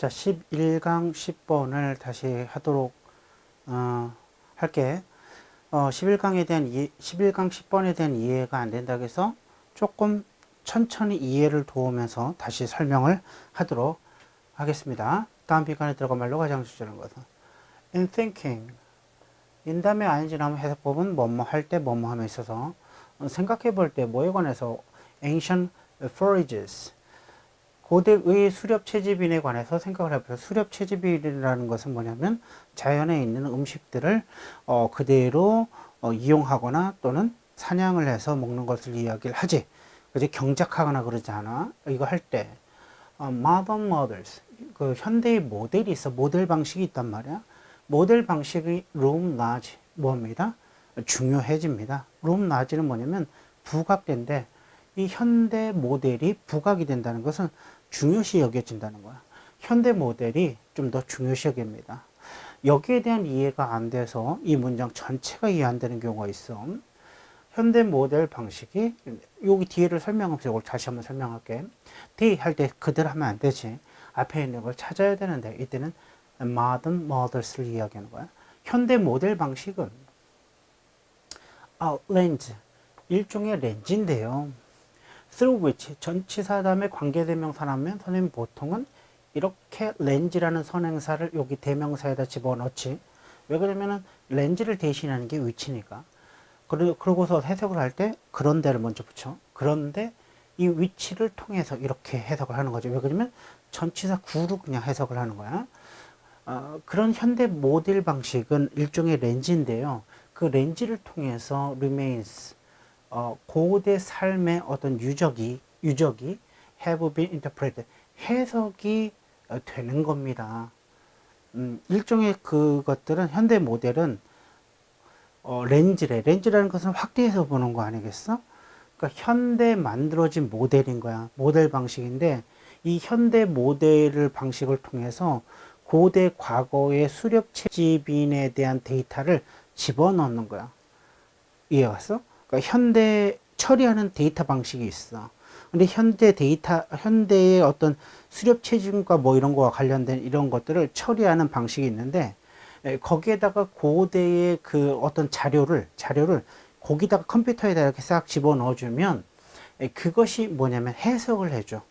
자, 11강 10번을 다시 하도록 어, 할게. 어, 11강에 대한 이해, 11강 10번에 대한 이해가 안 된다고 해서 조금 천천히 이해를 도우면서 다시 설명을 하도록 하겠습니다. 다음 비관에 들어가 말로 가장 주제는 것은 in thinking in 다음에 ing 나면 해석법은 뭐뭐 할 때 뭐뭐 함에 있어서 어, 생각해 볼 때 뭐에 관해서 ancient forages 고대의 수렵 채집인에 관해서 생각을 해보세요. 수렵 채집인이라는 것은 뭐냐면 자연에 있는 음식들을 어, 그대로 어, 이용하거나 또는 사냥을 해서 먹는 것을 이야기를 하지. 그지 경작하거나 그러지 않아. 이거 할 때. 어, modern models. 그 현대의 모델이 있어. 모델 방식이 있단 말이야. 모델 방식이 롬 나지 뭐입니다? 중요해집니다. 롬 나지는 뭐냐면 부각된데 이 현대 모델이 부각이 된다는 것은 중요시 여겨진다는 거야. 현대 모델이 좀 더 중요시 여깁니다. 여기에 대한 이해가 안 돼서 이 문장 전체가 이해 안 되는 경우가 있어. 현대 모델 방식이 여기 뒤에를 설명하면서 이걸 다시 한번 설명할게. D 할 때 그대로 하면 안 되지. 앞에 있는 걸 찾아야 되는데 이때는 modern moders를 이야기하는 거야. 현대 모델 방식은 아, 렌즈 일종의 렌즈인데요. Through which 전치사 다음에 관계대명사라면 선생님 보통은 이렇게 렌즈라는 선행사를 여기 대명사에다 집어넣지. 왜 그러냐면은 렌즈를 대신하는 게 위치니까. 그러, 그러고서 해석을 할 때 그런 데를 먼저 붙여. 그런데 이 위치를 통해서 이렇게 해석을 하는 거죠. 왜 그러냐면 전치사 구로 그냥 해석을 하는 거야. 어, 그런 현대 모델 방식은 일종의 렌즈인데요. 그 렌즈를 통해서 remains 어, 고대 삶의 어떤 유적이 유적이 have been interpreted 해석이 어, 되는 겁니다. 음, 일종의 그것들은 현대 모델은 어, 렌즈래. 렌즈라는 것은 확대해서 보는 거 아니겠어? 그러니까 현대 만들어진 모델인 거야. 모델 방식인데 이 현대 모델을 방식을 통해서 고대 과거의 수렵 채집인에 대한 데이터를 집어넣는 거야. 이해 갔어? 그러니까 현대 처리하는 데이터 방식이 있어. 근데 현대 데이터, 현대의 어떤 수렵 체증과 뭐 이런 거와 관련된 이런 것들을 처리하는 방식이 있는데, 거기에다가 고대의 그 어떤 자료를, 자료를 거기다가 컴퓨터에다 이렇게 싹 집어 넣어주면, 그것이 뭐냐면 해석을 해줘.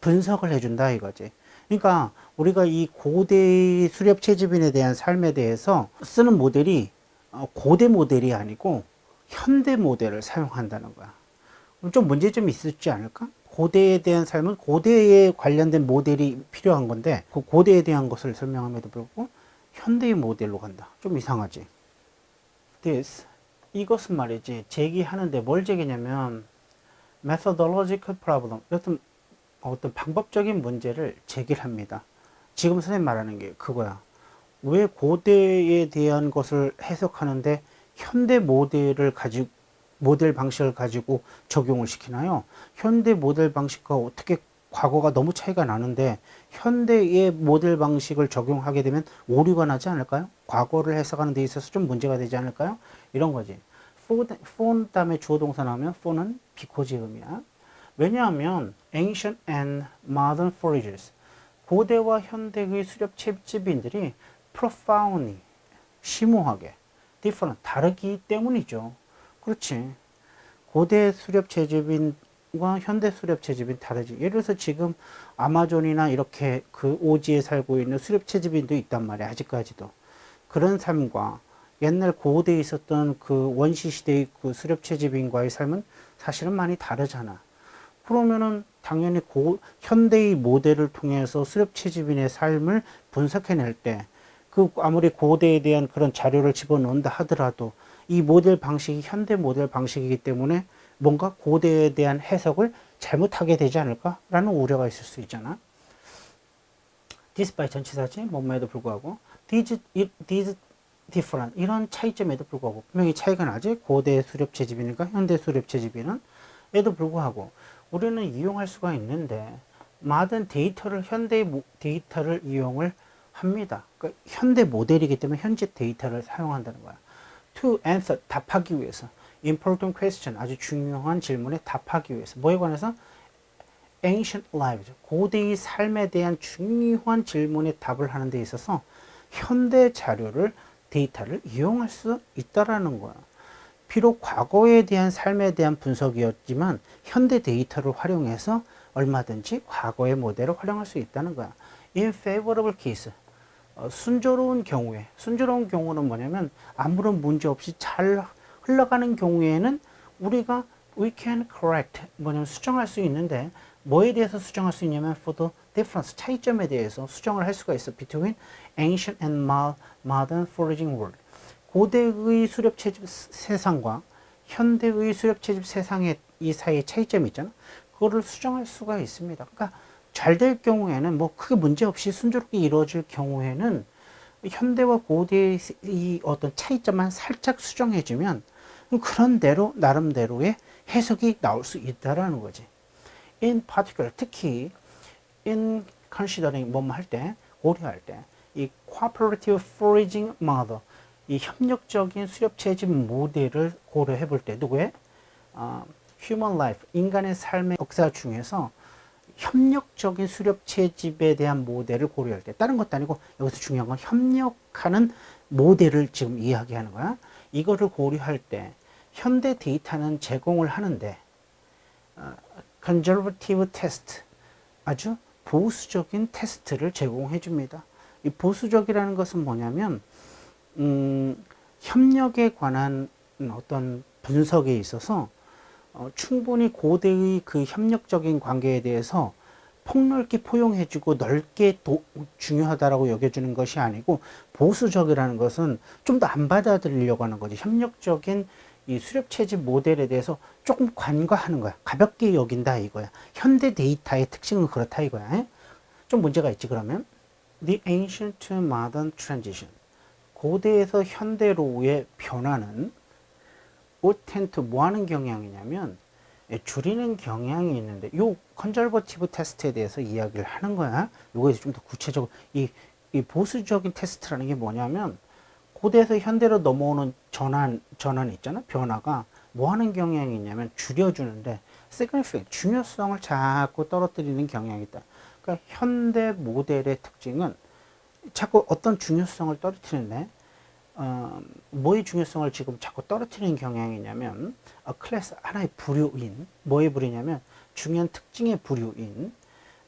분석을 해준다 이거지. 그러니까 우리가 이 고대 수렵 채집인에 대한 삶에 대해서 쓰는 모델이 어, 고대 모델이 아니고 현대 모델을 사용한다는 거야. 좀 문제점이 있었지 않을까? 고대에 대한 삶은 고대에 관련된 모델이 필요한 건데 그 고대에 대한 것을 설명함에도 불구하고 현대의 모델로 간다. 좀 이상하지. this 이것은 말이지 제기하는데 뭘 제기냐면 methodological problem 어떤 어떤 방법적인 문제를 제기합니다. 지금 선생님 말하는 게 그거야. 왜 고대에 대한 것을 해석하는데 현대 모델을 가지고 모델 방식을 가지고 적용을 시키나요? 현대 모델 방식과 어떻게 과거가 너무 차이가 나는데 현대의 모델 방식을 적용하게 되면 오류가 나지 않을까요? 과거를 해석하는 데 있어서 좀 문제가 되지 않을까요? 이런 거지. for 다음에 주어 동사 나오면 for는 비코지 음이야. 왜냐하면 ancient and modern forages 고대와 현대의 수렵 채집인들이 profoundly 심오하게 different, 다르기 때문이죠. 그렇지. 고대 수렵 채집인과 현대 수렵 채집인 다르지. 예를 들어서 지금 아마존이나 이렇게 그 오지에 살고 있는 수렵 채집인도 있단 말이야. 아직까지도. 그런 삶과 옛날 고대에 있었던 그 원시 시대의 그 수렵 채집인과의 삶은 사실은 많이 다르잖아. 그러면은 당연히 고, 현대의 모델을 통해서 수렵 채집인의 삶을 분석해낼 때 그 아무리 고대에 대한 그런 자료를 집어넣는다 하더라도 이 모델 방식이 현대 모델 방식이기 때문에 뭔가 고대에 대한 해석을 잘못하게 되지 않을까라는 우려가 있을 수 있잖아. despite 전치사지 뭐뭐에도 불구하고. These, these different 이런 차이점에도 불구하고. 분명히 차이가 나지? 고대 수렵 채집이니까 현대 수렵 채집이는 에도 불구하고. 우리는 이용할 수가 있는데 많은 데이터를 현대 데이터를 이용을 합니다. 그러니까 현대 모델이기 때문에 현재 데이터를 사용한다는 거야. To answer 답하기 위해서 important question 아주 중요한 질문에 답하기 위해서 뭐에 관해서 ancient lives, 고대의 삶에 대한 중요한 질문에 답을 하는 데 있어서 현대 자료를 데이터를 이용할 수 있다라는 거야. 비록 과거에 대한 삶에 대한 분석이었지만 현대 데이터를 활용해서 얼마든지 과거의 모델을 활용할 수 있다는 거야. In favorable case, 어, 순조로운 경우에, 순조로운 경우는 뭐냐면 아무런 문제 없이 잘 흘러가는 경우에는 우리가 we can correct, 뭐냐면 수정할 수 있는데 뭐에 대해서 수정할 수 있냐면 for the difference, 차이점에 대해서 수정을 할 수가 있어. between ancient and modern foraging world. 고대의 수렵 채집 세상과 현대의 수렵 채집 세상의 이 사이의 차이점이 있잖아. 그거를 수정할 수가 있습니다. 그러니까 잘 될 경우에는 뭐 크게 문제 없이 순조롭게 이루어질 경우에는 현대와 고대의 이 어떤 차이점만 살짝 수정해주면 그런 대로 나름대로의 해석이 나올 수 있다라는 거지. In particular, 특히 in considering 뭐뭐 할때 고려할 때 이 cooperative foraging model 이 협력적인 수렵 채집 모델을 고려해 볼 때 누구의 어, human life 인간의 삶의 역사 중에서 협력적인 수렵 채집에 대한 모델을 고려할 때 다른 것도 아니고 여기서 중요한 건 협력하는 모델을 지금 이야기하는 거야. 이거를 고려할 때 현대 데이터는 제공을 하는데 어, conservative test 아주 보수적인 테스트를 제공해 줍니다. 이 보수적이라는 것은 뭐냐면 음, 협력에 관한 어떤 분석에 있어서 어, 충분히 고대의 그 협력적인 관계에 대해서 폭넓게 포용해주고 넓게 도, 중요하다라고 여겨주는 것이 아니고 보수적이라는 것은 좀 더 안 받아들이려고 하는 거지. 협력적인 이 수렵 채집 모델에 대해서 조금 관과하는 거야. 가볍게 여긴다 이거야. 현대 데이터의 특징은 그렇다 이거야. 좀 문제가 있지 그러면. The ancient to modern transition. 고대에서 현대로의 변화는 오텐트 뭐 하는 경향이냐면 예, 줄이는 경향이 있는데 요 컨저버티브 테스트에 대해서 이야기를 하는 거야. 요거에서 좀 더 구체적으로 이, 이 보수적인 테스트라는 게 뭐냐면 고대에서 현대로 넘어오는 전환 전환 있잖아. 변화가 뭐 하는 경향이 있냐면 줄여주는데 significant 중요성을 자꾸 떨어뜨리는 경향이 있다. 그러니까 현대 모델의 특징은 자꾸 어떤 중요성을 떨어뜨리는데 어, 뭐의 중요성을 지금 자꾸 떨어뜨리는 경향이냐면 어, 클래스 하나의 부류인 뭐의 부류냐면 중요한 특징의 부류인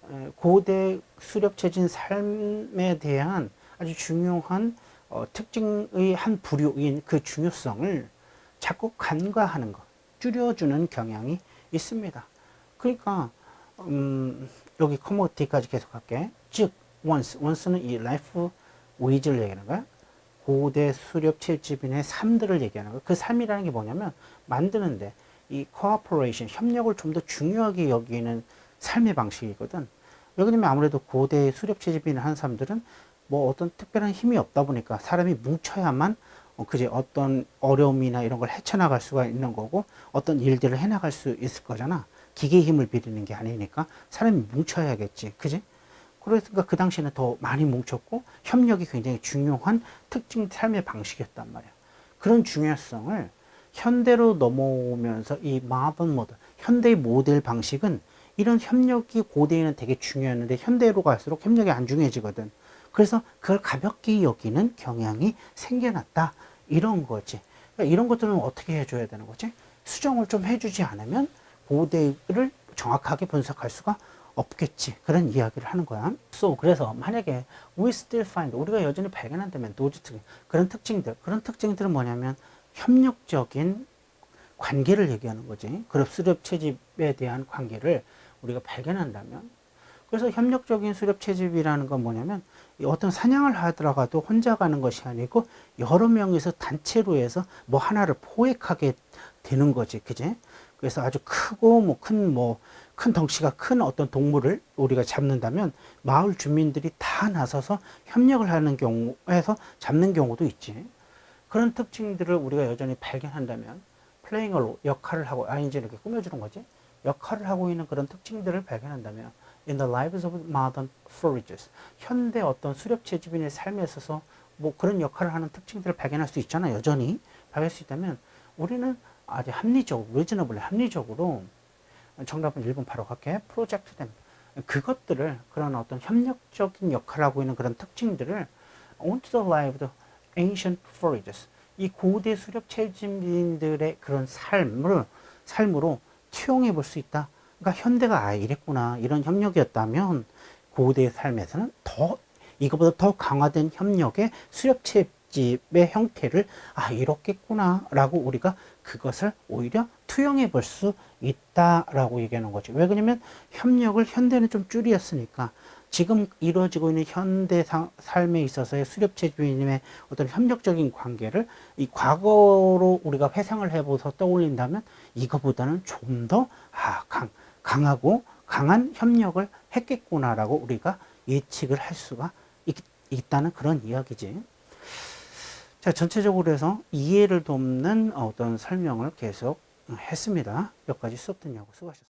어, 고대 수렵체진 삶에 대한 아주 중요한 어, 특징의 한 부류인 그 중요성을 자꾸 간과하는 것, 줄여주는 경향이 있습니다. 그러니까 음, 여기 커머티까지 계속 할게. 즉 once, once는 이 life wage를 얘기하는 거야. 고대 수렵 채집인의 삶들을 얘기하는 거예요. 그 삶이라는 게 뭐냐면 만드는데 이 코어포레이션 협력을 좀 더 중요하게 여기는 삶의 방식이거든. 왜 그러냐면 아무래도 고대 수렵 채집인을 한 사람들은 뭐 어떤 특별한 힘이 없다 보니까 사람이 뭉쳐야만 어, 그제 어떤 어려움이나 이런 걸 헤쳐나갈 수가 있는 거고 어떤 일들을 해나갈 수 있을 거잖아. 기계의 힘을 빌리는 게 아니니까 사람이 뭉쳐야겠지. 그지? 그러니까 그 당시에는 더 많이 뭉쳤고 협력이 굉장히 중요한 특징 삶의 방식이었단 말이야. 그런 중요성을 현대로 넘어오면서 이 마번 모드, 현대의 모델 방식은 이런 협력이 고대에는 되게 중요했는데 현대로 갈수록 협력이 안 중요해지거든. 그래서 그걸 가볍게 여기는 경향이 생겨났다. 이런 거지. 그러니까 이런 것들은 어떻게 해줘야 되는 거지? 수정을 좀 해주지 않으면 고대를 정확하게 분석할 수가 없겠지. 그런 이야기를 하는 거야. So, 그래서 만약에 we still find, 우리가 여전히 발견한다면 those 특징, 그런 특징들, 그런 특징들은 뭐냐면 협력적인 관계를 얘기하는 거지. 그룹 수렵 채집에 대한 관계를 우리가 발견한다면 그래서 협력적인 수렵 채집이라는 건 뭐냐면 어떤 사냥을 하더라도 혼자 가는 것이 아니고 여러 명이서 단체로 해서 뭐 하나를 포획하게 되는 거지. 그지? 그래서 아주 크고 뭐 큰뭐 큰 덩치가 큰 어떤 동물을 우리가 잡는다면 마을 주민들이 다 나서서 협력을 하는 경우에서 잡는 경우도 있지. 그런 특징들을 우리가 여전히 발견한다면 플레잉얼로 역할을 하고 아인지 이렇게 꾸며주는 거지. 역할을 하고 있는 그런 특징들을 발견한다면 in the lives of modern foragers 현대 어떤 수렵 채집인의 삶에 있어서 뭐 그런 역할을 하는 특징들을 발견할 수 있잖아 여전히 발견할 수 있다면 우리는 아주 합리적으로, 리즈너블 합리적으로 정답은 1번 바로 갈게. 프로젝트 댐. 그것들을 그런 어떤 협력적인 역할을 하고 있는 그런 특징들을 onto the life of ancient forages. 이 고대 수렵 채집민들의 그런 삶을 삶으로 투영해 볼 수 있다. 그러니까 현대가 아 이랬구나 이런 협력이었다면 고대 삶에서는 더 이거보다 더 강화된 협력의 수렵 채집의 형태를 아 이렇겠구나라고 우리가 그것을 오히려 투영해 볼 수 있다라고 얘기하는 거죠. 왜 그러냐면 협력을 현대는 좀 줄이었으니까 지금 이루어지고 있는 현대 상- 삶에 있어서의 수렵체주의님의 어떤 협력적인 관계를 이 과거로 우리가 회상을 해보서 떠올린다면 이거보다는 좀 더 아, 강, 강하고 강한 협력을 했겠구나라고 우리가 예측을 할 수가 있, 있다는 그런 이야기지. 자, 전체적으로 해서 이해를 돕는 어떤 설명을 계속 했습니다. 몇 가지 수업 듣냐고 수고하셨습니다.